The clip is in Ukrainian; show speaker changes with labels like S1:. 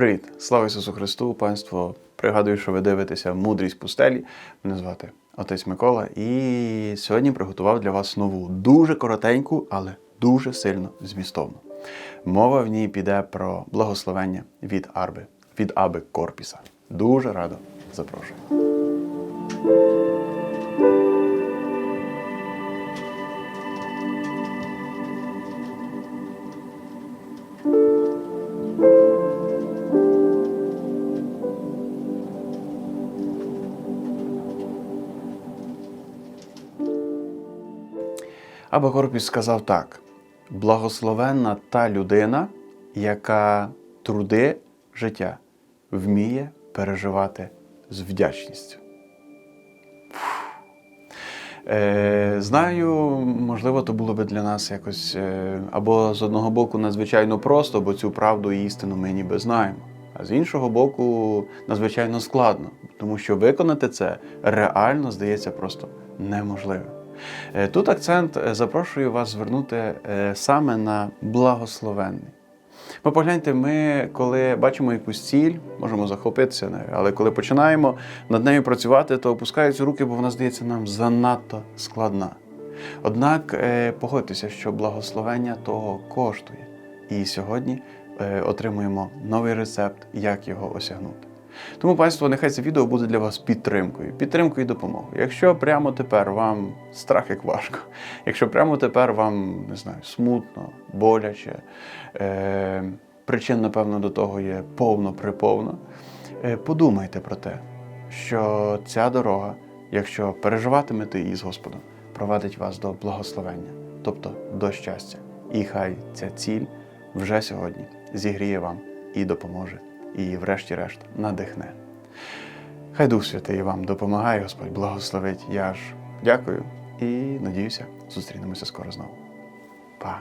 S1: Привіт! Слава Ісусу Христу! Панство! Пригадую, що ви дивитеся мудрість пустелі. Мене звати Отець Микола, і сьогодні приготував для вас нову, дуже коротеньку, але дуже сильно змістовну. Мова в ній піде про благословення від Арби, від Аби Корпіса. Дуже радо запрошую. Аба Корпіс сказав так: благословенна та людина, яка труди життя вміє переживати з вдячністю. Е, знаю, можливо, то було би для нас якось е, або з одного боку надзвичайно просто, бо цю правду і істину ми ніби знаємо. А з іншого боку, надзвичайно складно, тому що виконати це реально здається просто неможливим. Е, Тут акцент е, запрошую вас звернути е, саме на благословенний. Бо погляньте, ми, коли бачимо якусь ціль, можемо захопитися нею, але коли починаємо над нею працювати, то опускаються руки, бо вона здається нам занадто складна. Однак погодьтеся, що благословення того коштує. І сьогодні отримуємо новий рецепт, як його осягнути. Тому, панство, нехай це відео буде для вас підтримкою, підтримкою і допомогою. Якщо прямо тепер вам страх як важко, якщо прямо тепер вам не знаю, смутно, боляче, е, причин, напевно, до того є повно-приповно, е, подумайте про те, що ця дорога, якщо переживатимете її з Господом, провадить вас до благословення, тобто до щастя. І хай ця ціль вже сьогодні зігріє вам і допоможе і, врешті-решт, надихне. Хай Дух Святий вам допомагає, Господь благословить. Я ж дякую і надіюся, зустрінемося скоро знову. Па!